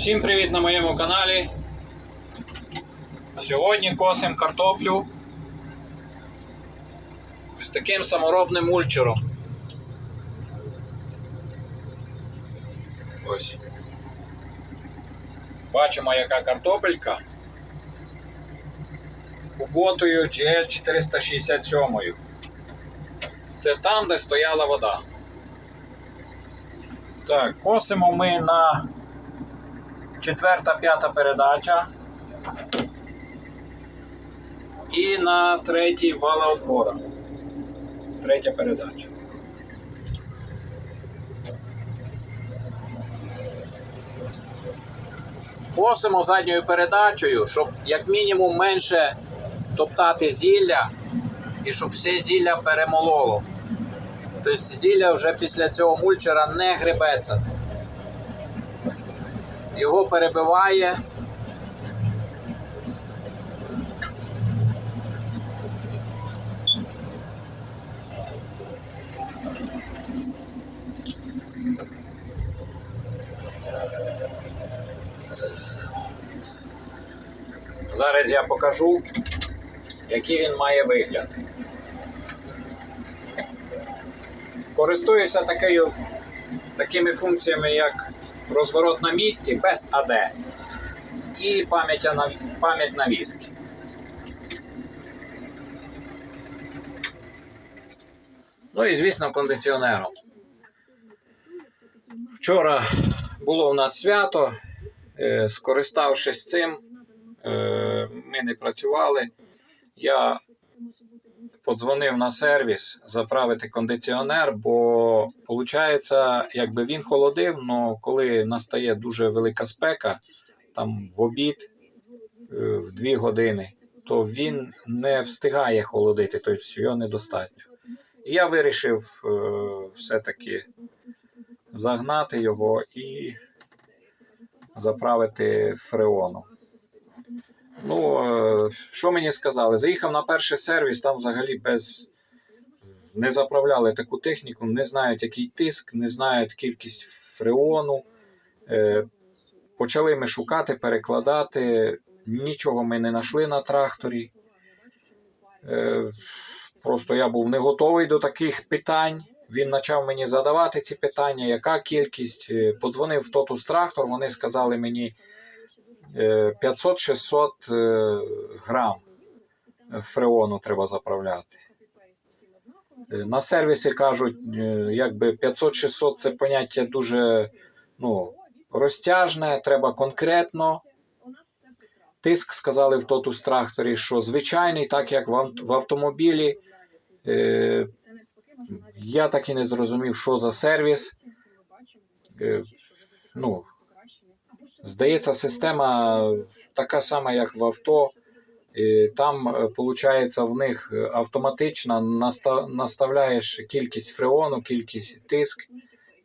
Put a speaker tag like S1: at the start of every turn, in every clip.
S1: Всім привіт на моєму каналі. Сьогодні косимо картоплю ось таким саморобним мульчером. Ось. Бачимо, яка картопелька. Куботою GL 467. Це там, де стояла вода. Так, косимо ми на четверта, п'ята передача. І на третій валоотбора. Третя передача. Косимо задньою передачею, щоб як мінімум менше топтати зілля і щоб все зілля перемололо. Тобто зілля вже після цього мульчера не гребеться його перебиває. Зараз я покажу, який він має вигляд. Користуюся такою, такими функціями, як розворот на місці без АД і пам'ять на, віск. Ну і, звісно, кондиціонером. Вчора було у нас свято. Е, Скориставшись цим, е, ми не працювали. Я подзвонив на сервіс заправити кондиціонер, бо виходить, якби він холодив, але коли настає дуже велика спека, там в обід е, в 2 години, то він не встигає холодити, тобто його недостатньо. І я вирішив е, все-таки загнати його і заправити фреоном. Ну, е, що мені сказали? Заїхав на перший сервіс, там взагалі без. Не заправляли таку техніку, не знають, який тиск, не знають кількість фреону. Е, Почали ми шукати, перекладати. Нічого ми не знайшли на тракторі. Е, Просто я був не готовий до таких питань. Він почав мені задавати ці питання, яка кількість. Подзвонив в тотус трактор, вони сказали мені. 500-600 е, грам фреону треба заправляти. Е, На сервісі кажуть, е, якби 500-600 це поняття дуже ну, розтяжне, треба конкретно. Тиск сказали в тотус тракторі, що звичайний, так як в автомобілі. Е, Я так і не зрозумів, що за сервіс. Е, Ну, Здається, система така сама, як в авто. І Там, виходить, в них автоматично наставляєш кількість фреону, кількість тиск,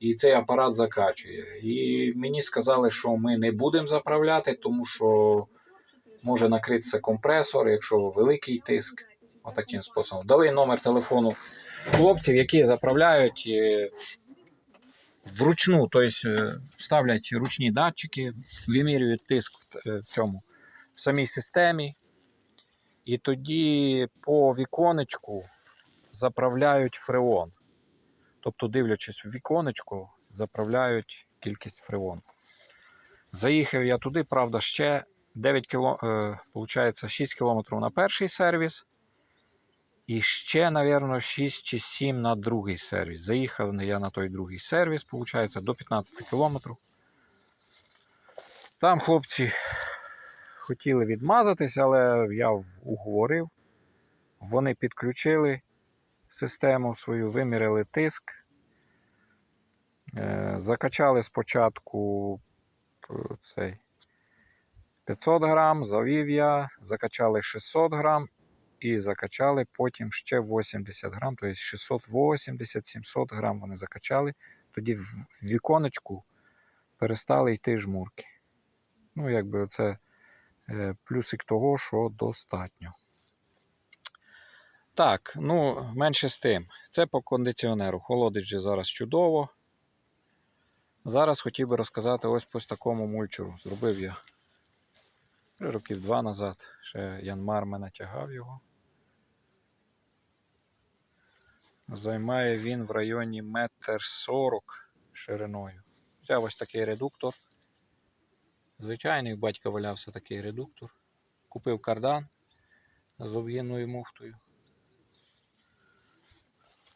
S1: і цей апарат закачує. І мені сказали, що ми не будемо заправляти, тому що може накритися компресор, якщо великий тиск. Отаким способом. Дали номер телефону хлопців, які заправляють е, вручну, тобто ставлять ручні датчики, вимірюють тиск в, е, цьому в самій системі. І тоді по віконечку заправляють фреон. Тобто, дивлячись в віконечко, заправляють кількість фреону. Заїхав я туди, правда, ще 9 кіло, получається 6 кілометрів на перший сервіс. І ще, мабуть, 6 чи 7 на другий сервіс. Заїхав я на той другий сервіс, виходить, до 15 кілометрів. Там хлопці хотіли відмазатись, але я уговорив. Вони підключили систему свою, виміряли тиск. Е, Закачали спочатку е, цей 500 грам, завів я, закачали 600 грам і закачали потім ще 80 грам, тобто 680-700 грам вони закачали. Тоді в віконечку перестали йти жмурки. Ну, якби це е, плюсик того, що достатньо. Так, ну, менше з тим. Це по кондиціонеру. Холодить же зараз чудово. Зараз хотів би розказати ось по такому мульчеру. Зробив я років два назад. Ще Янмар мене тягав його. Займає він в районі метр сорок шириною. Взяв ось такий редуктор. Звичайний, батька валявся такий редуктор. Купив кардан з об'ємною муфтою.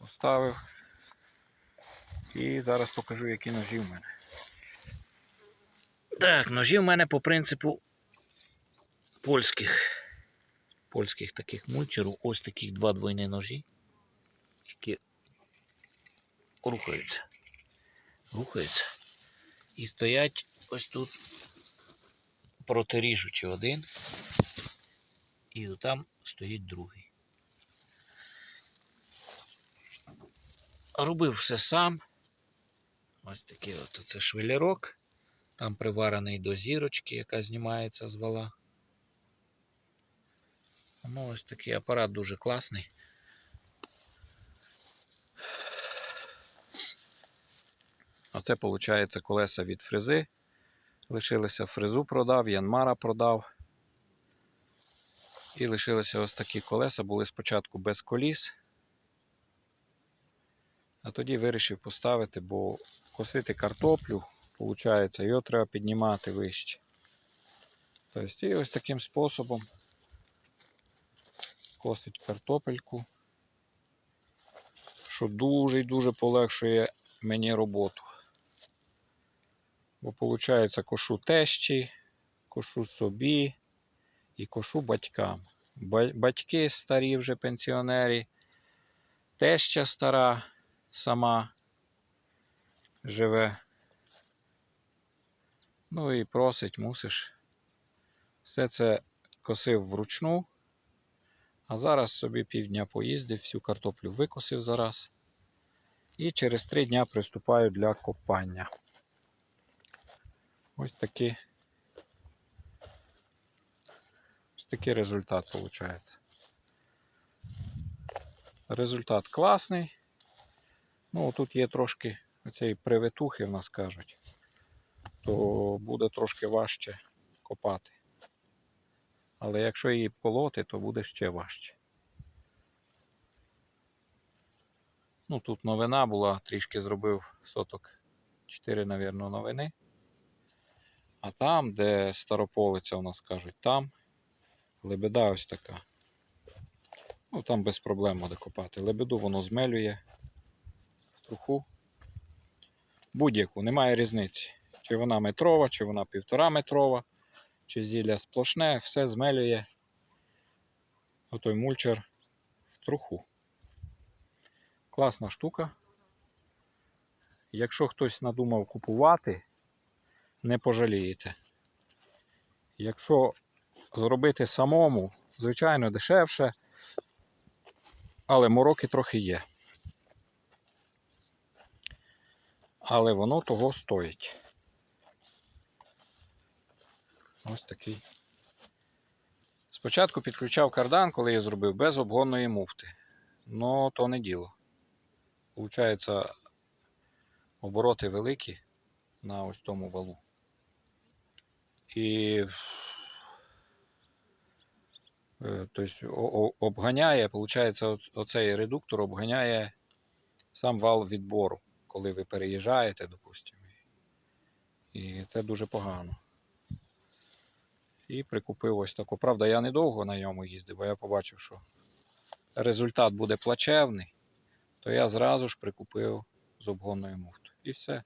S1: Поставив. І зараз покажу, які ножі в мене. Так, ножі в мене по принципу польських. Польських таких мульчерів. Ось таких два двойні ножі, які рухаються. Рухаються. І стоять ось тут протиріжучи один. І там стоїть другий. Робив все сам. Ось такий от це швелірок. Там приварений до зірочки, яка знімається з вала. Ну, ось такий апарат дуже класний. Оце, виходить, колеса від фрези. Лишилося фрезу продав, Янмара продав. І лишилися ось такі колеса, були спочатку без коліс. А тоді вирішив поставити, бо косити картоплю, виходить, його треба піднімати вище. Тобто, і ось таким способом косить картопельку, що дуже і дуже полегшує мені роботу. Бо виходить, кошу тещі, кошу собі і кошу батькам. Батьки старі вже пенсіонери, теща стара сама живе. Ну і просить, мусиш. Все це косив вручну. А зараз собі півдня поїздив, всю картоплю викосив зараз. І через три дня приступаю для копання. Ось такий, ось такий результат виходить. Результат класний. Ну, тут є трошки цієї привитухи, в нас кажуть, то буде трошки важче копати. Але якщо її полоти, то буде ще важче. Ну, тут новина була, трішки зробив соток 4, навірно, новини. А там, де старополиця у нас кажуть, там лебеда ось така. Ну, там без проблем буде копати. Лебеду воно змелює в труху. Будь-яку, немає різниці. Чи вона метрова, чи вона півтора метрова, чи зілля сплошне, все змелює отой мульчер в труху. Класна штука. Якщо хтось надумав купувати, не пожалієте. Якщо зробити самому, звичайно, дешевше, але мороки трохи є. Але воно того стоїть. Ось такий. Спочатку підключав кардан, коли я зробив без обгонної муфти. Ну, то не діло. Получається, обороти великі на ось тому валу. І е, тобто, обганяє, виходить, оцей редуктор обганяє сам вал відбору, коли ви переїжджаєте, допустимо. І це дуже погано. І прикупив ось таку. Правда, я недовго на ньому їздив, бо я побачив, що результат буде плачевний, то я зразу ж прикупив з обгонною муфтою. І все.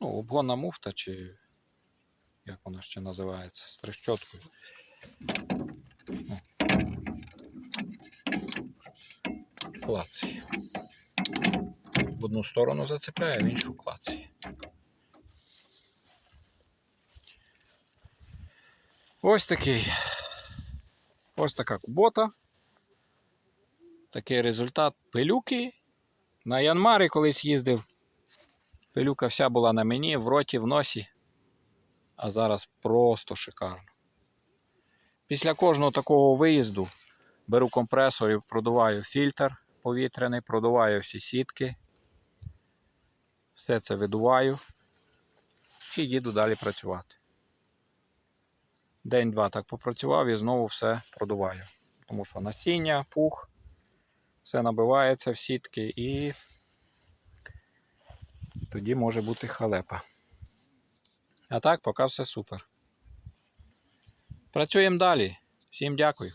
S1: Ну, обгонна муфта, чи як вона ще називається, з трещоткою. О. Клацає. В одну сторону зацепляє, в іншу клацає. Ось такий. Ось така кубота. Такий результат пилюки. На Янмарі колись їздив. Пилюка вся була на мені, в роті, в носі. А зараз просто шикарно. Після кожного такого виїзду беру компресор і продуваю фільтр повітряний, продуваю всі сітки. Все це видуваю і їду далі працювати. День-два так попрацював і знову все продуваю. Тому що насіння, пух, все набивається в сітки і тоді може бути халепа. А так, поки все супер. Працюємо далі. Всім дякую.